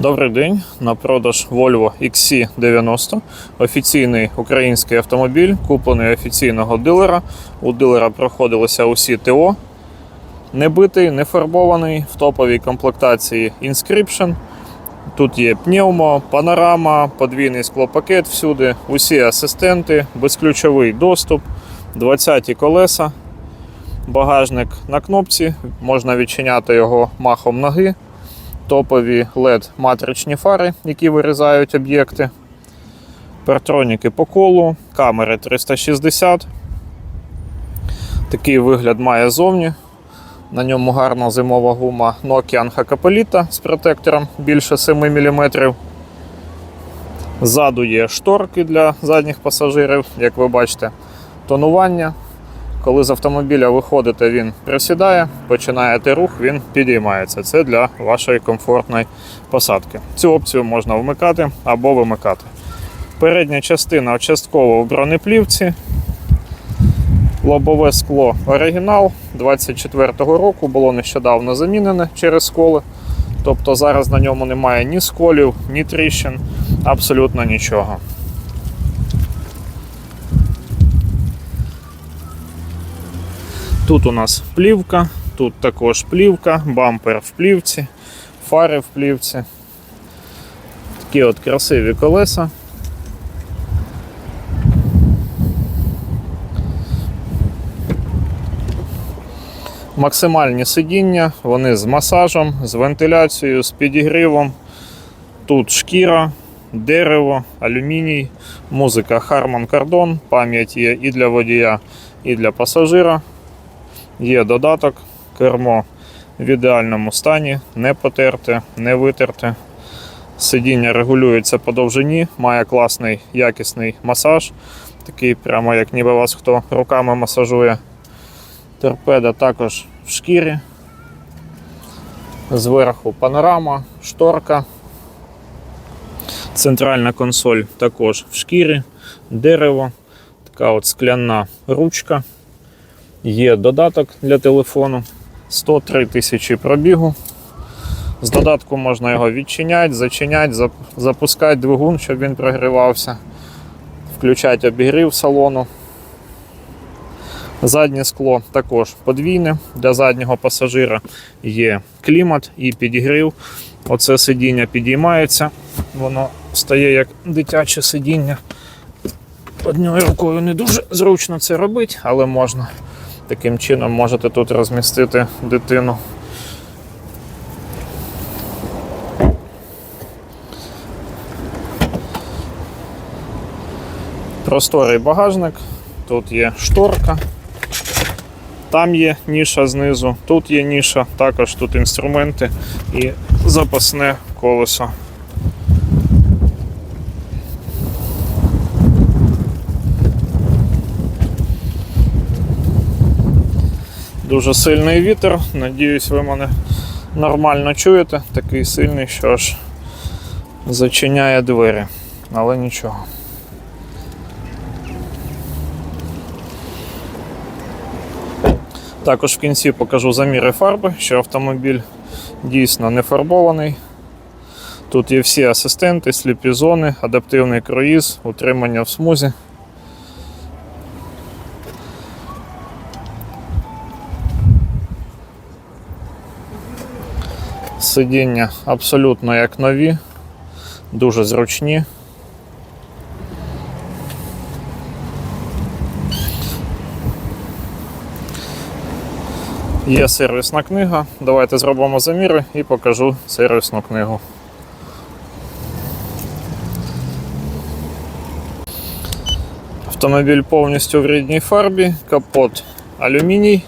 Добрий день. На продаж Volvo XC90. Офіційний український автомобіль, куплений офіційного дилера. У дилера проходилися усі ТО. Не битий, не фарбований, в топовій комплектації Inscription. Тут є пневмо, панорама, подвійний склопакет всюди, усі асистенти, безключовий доступ, 20 колеса, багажник на кнопці, можна відчиняти його махом ноги топові LED матричні фари, які вирізають об'єкти, партроніки по колу, камери 360. Такий вигляд має зовні. На ньому гарна зимова гума Nokian Hakkapelita з протектором більше 7 мм. Ззаду є шторки для задніх пасажирів, як ви бачите, тонування. Коли з автомобіля виходите, він присідає, починаєте рух, він підіймається. Це для вашої комфортної посадки. Цю опцію можна вмикати або вимикати. Передня частина частково в бронеплівці. Лобове скло оригінал 24-го року було нещодавно замінене через сколи. Тобто зараз на ньому немає ні сколів, ні тріщин, абсолютно нічого. Тут у нас плівка, тут також плівка, бампер в плівці, фари в плівці. Такі от красиві колеса. Максимальні сидіння, вони з масажем, з вентиляцією, з підігрівом. Тут шкіра, дерево, алюміній, музика Harman Kardon, пам'ять є і для водія, і для пасажира. Є додаток, кермо в ідеальному стані, не потерте, не витерте. Сидіння регулюється по довжині, має класний якісний масаж, такий прямо як ніби вас хто руками масажує. Торпеда також в шкірі. Зверху панорама, шторка. Центральна консоль також в шкірі, дерево, така от скляна ручка. Є додаток для телефону 103 тисячі пробігу. З додатку можна його відчиняти, зачиняти, запускати двигун, щоб він прогрівався, включати обігрів салону. Заднє скло також подвійне. Для заднього пасажира є клімат і підігрів. Оце сидіння підіймається, воно стає як дитяче сидіння. Одною рукою не дуже зручно це робити, але можна. Таким чином можете тут розмістити дитину. Просторий багажник, тут є шторка, там є ніша знизу, тут є ніша, також тут інструменти і запасне колесо. Дуже сильний вітер. Надіюсь, ви мене нормально чуєте. Такий сильний, що аж зачиняє двері. Але нічого. Також в кінці покажу заміри фарби, що автомобіль дійсно не фарбований. Тут є всі асистенти, сліпі зони, адаптивний круїз, утримання в смузі. Сидіння абсолютно як нові, дуже зручні. Є сервісна книга. Давайте зробимо заміри і покажу сервісну книгу. Автомобіль повністю в рідній фарбі, капот алюміній.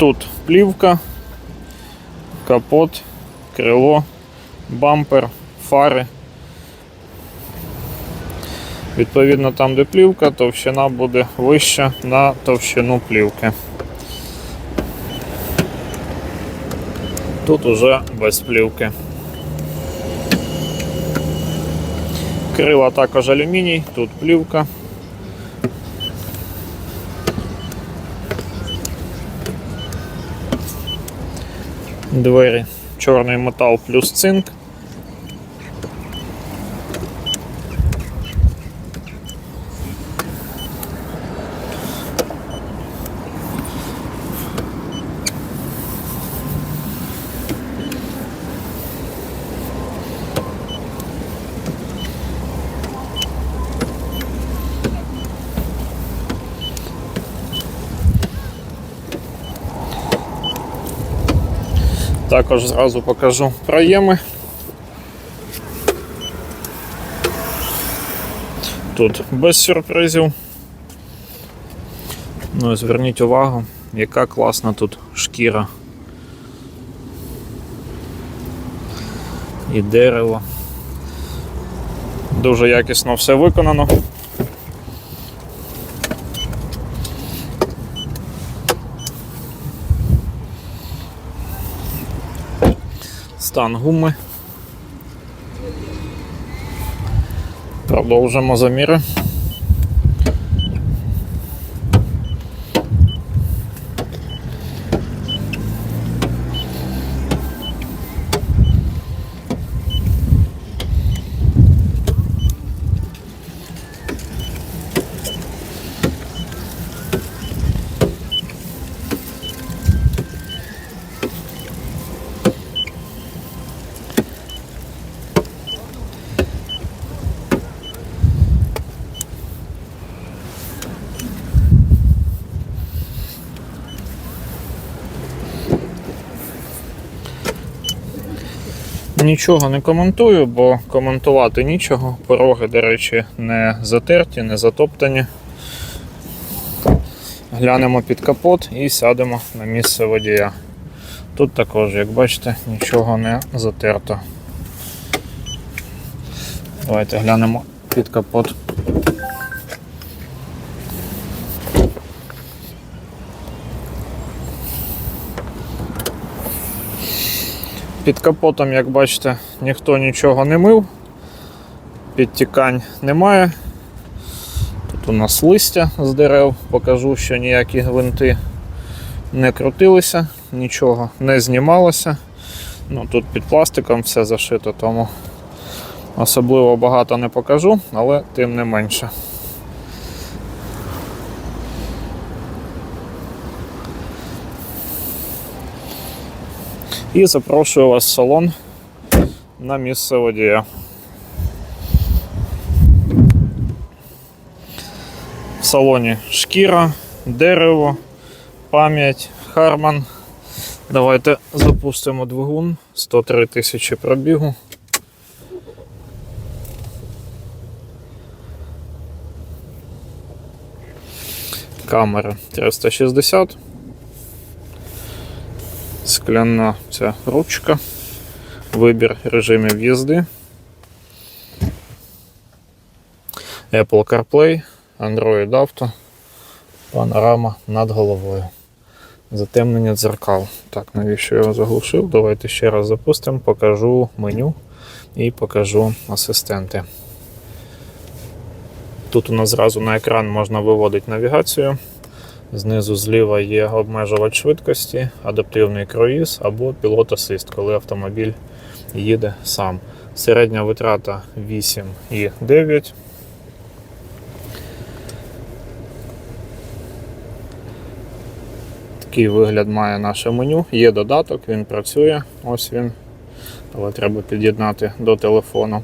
Тут плівка, капот, крило, бампер, фари. Відповідно, там, де плівка, товщина буде вища на товщину плівки. Тут уже без плівки. Крила також алюміній, тут плівка. Двері чорний метал плюс цинк. Також зразу покажу проєми. Тут без сюрпризів. Ну, і зверніть увагу, яка класна тут шкіра. І дерево. Дуже якісно все виконано. Стан гуми. Продовжимо заміри. Нічого не коментую, бо коментувати нічого. Пороги, до речі, не затерті, не затоптані. Глянемо під капот і сядемо на місце водія. Тут також, як бачите, нічого не затерто. Давайте глянемо під капот. Під капотом, як бачите, ніхто нічого не мив, підтікань немає. Тут у нас листя з дерев, покажу, що ніякі гвинти не крутилися, нічого не знімалося. Ну, Тут під пластиком все зашито, тому особливо багато не покажу, але тим не менше. І запрошую вас в салон на місце водія. В салоні шкіра, дерево, пам'ять, Харман. Давайте запустимо двигун 103 тисячі пробігу. Камера 360. Скляна ця ручка, вибір режимів їзди, Apple CarPlay, Android Auto, панорама над головою. Затемнення дзеркал. Так, навіщо я його заглушив? Давайте ще раз запустимо, покажу меню і покажу асистенти. Тут у нас зразу на екран можна виводити навігацію. Знизу зліва є обмежувач швидкості, адаптивний круїз або пілот-асист, коли автомобіль їде сам. Середня витрата 8,9. Такий вигляд має наше меню. Є додаток, він працює. Ось він. Але треба під'єднати до телефону.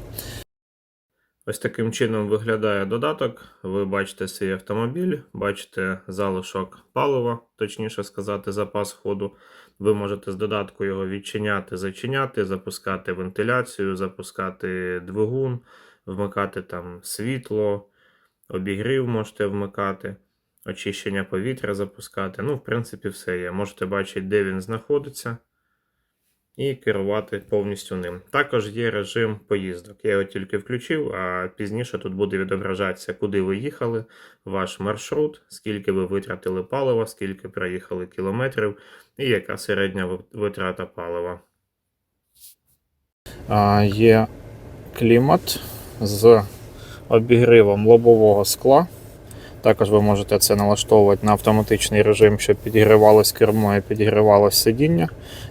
Ось таким чином виглядає додаток. Ви бачите свій автомобіль, бачите залишок палива, точніше сказати, запас ходу. Ви можете з додатку його відчиняти, зачиняти, запускати вентиляцію, запускати двигун, вмикати там світло, обігрів можете вмикати, очищення повітря запускати. Ну, в принципі, все є. Можете бачити, де він знаходиться і керувати повністю ним. Також є режим поїздок. Я його тільки включив, а пізніше тут буде відображатися, куди ви їхали, ваш маршрут, скільки ви витратили палива, скільки проїхали кілометрів і яка середня витрата палива. А, є клімат з обігрівом лобового скла. Також ви можете це налаштовувати на автоматичний режим, щоб підігрівалось кермо і підігрівалось сидіння.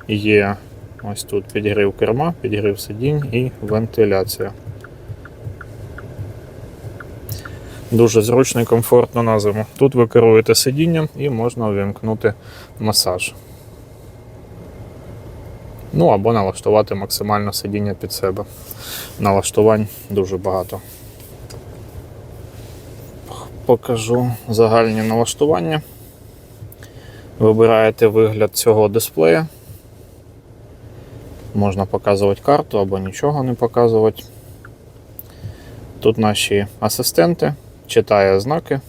Є ось тут підігрів керма, підігрів сидінь і вентиляція. Дуже зручно і комфортно на зиму. Тут ви керуєте сидінням і можна увімкнути масаж. Ну або налаштувати максимально сидіння під себе. Налаштувань дуже багато. Покажу загальні налаштування. Вибираєте вигляд цього дисплея. Можна показувати карту або нічого не показувати. Тут наші асистенти, читає знаки.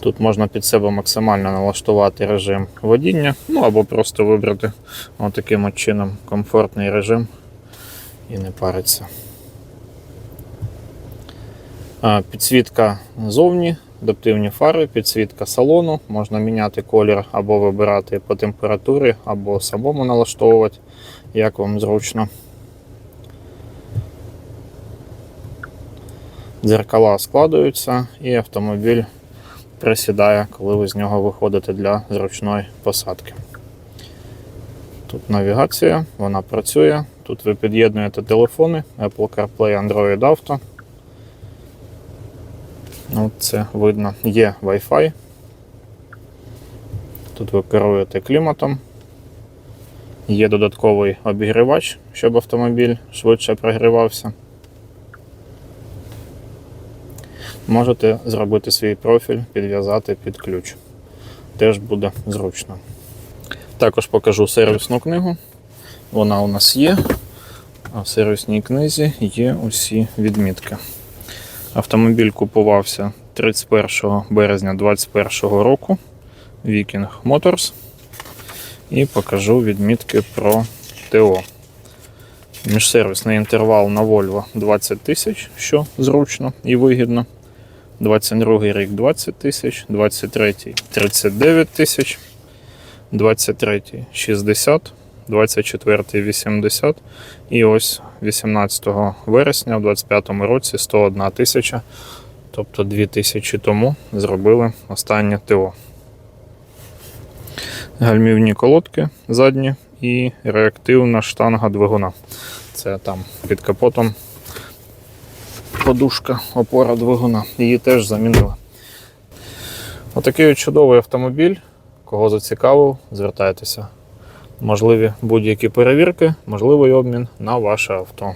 Тут можна під себе максимально налаштувати режим водіння, ну або просто вибрати отаким от чином комфортний режим і не париться. Підсвітка зовні, адаптивні фари, підсвітка салону. Можна міняти колір або вибирати по температурі, або самому налаштовувати, як вам зручно. Дзеркала складаються і автомобіль присідає, коли ви з нього виходите для зручної посадки. Тут навігація, вона працює. Тут ви під'єднуєте телефони Apple CarPlay, Android Auto. От це видно. Є Wi-Fi. Тут ви керуєте кліматом. Є додатковий обігрівач, щоб автомобіль швидше прогрівався. Можете зробити свій профіль, підв'язати під ключ. Теж буде зручно. Також покажу сервісну книгу. Вона у нас є. А в сервісній книзі є усі відмітки. Автомобіль купувався 31 березня 2021 року. Viking Motors. І покажу відмітки про ТО. Міжсервісний інтервал на Volvo 20 тисяч, що зручно і вигідно. 22 рік 20 тисяч, 23 39 тисяч, 23 60, 24 80 і ось 18 вересня в 25 році 101 тисяча, тобто 2 тисячі тому зробили останнє ТО. Гальмівні колодки задні і реактивна штанга двигуна. Це там під капотом подушка, опора двигуна. Її теж замінили. Отакий от чудовий автомобіль. Кого зацікавив, звертайтеся. Можливі будь-які перевірки, можливий обмін на ваше авто.